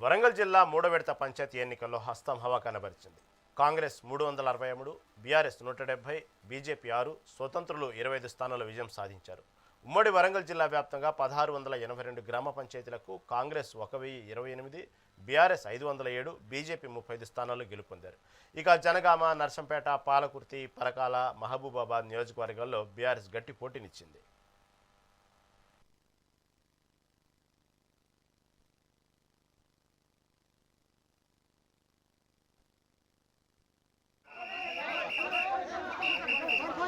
వరంగల్ జిల్లా మూడో విడత పంచాయతీ ఎన్నికల్లో హస్తం హవా కనబరిచింది. కాంగ్రెస్ మూడు వందల అరవై మూడు బీఆర్ఎస్ నూట డెబ్బై బీజేపీ ఆరు స్వతంత్రులు ఇరవై ఐదు స్థానాల్లో విజయం సాధించారు. ఉమ్మడి వరంగల్ జిల్లా వ్యాప్తంగా పదహారు వందల ఎనభై రెండు గ్రామ పంచాయతీలకు కాంగ్రెస్ ఒక వెయ్యి ఇరవై ఎనిమిది బీఆర్ఎస్ ఐదు వందల ఏడు బీజేపీ ముప్పై ఐదు స్థానాలు గెలుపొందారు. ఇక జనగామ నర్సంపేట పాలకుర్తి పరకాల మహబూబాబాద్ నియోజకవర్గాల్లో బీఆర్ఎస్ గట్టి పోటీనిచ్చింది.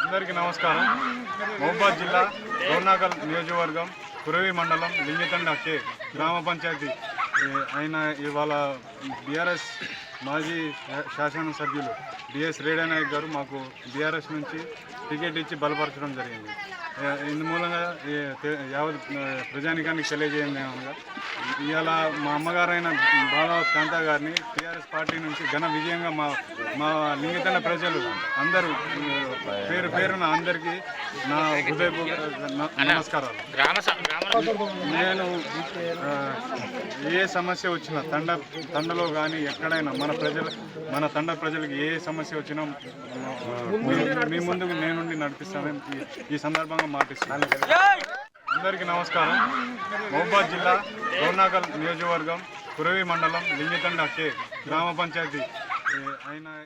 అందరికీ నమస్కారం. మహబాద్ జిల్లా గౌర్నాకల్ నియోజకవర్గం కురవి మండలం లింగితండ కే గ్రామ పంచాయతీ. అయిన ఆయన ఇవాళ బీఆర్ఎస్ మాజీ శాసనసభ్యులు డిఎస్ రేడా నాయక్ గారు మాకు బీఆర్ఎస్ నుంచి టికెట్ ఇచ్చి బలపరచడం జరిగింది. ఏ, ఇందు మూలంగా ఏ, తె- యావత్ ప్రజానికానికి తెలియజేయండి ఏమనగా ఇవాళ మా అమ్మగారైన బాలావత్ కాంతా గారిని టీఆర్ఎస్ పార్టీ నుంచి ఘన విజయంగా మా మా లింగతండ ప్రజలు అందరూ పేరు పేరున అందరికీ నా హృదయపూర్వక నమస్కారాలు. నేను ఏ సమస్య వచ్చినా తండ తండలో కానీ ఎక్కడైనా మన ప్రజలు మన తండ ప్రజలకు ఏ సమస్య వచ్చినా మీ- ముందుకు నేనుండి నడిపిస్తానని ఈ- సందర్భంగా మాటిస్తాను అందరికీ నమస్కారం. మహబాద్ జిల్లా గౌర్నాకల్ నియోజకవర్గం కురవి మండలం లింగతండ కే గ్రామ పంచాయతీ. అయిన ఆయన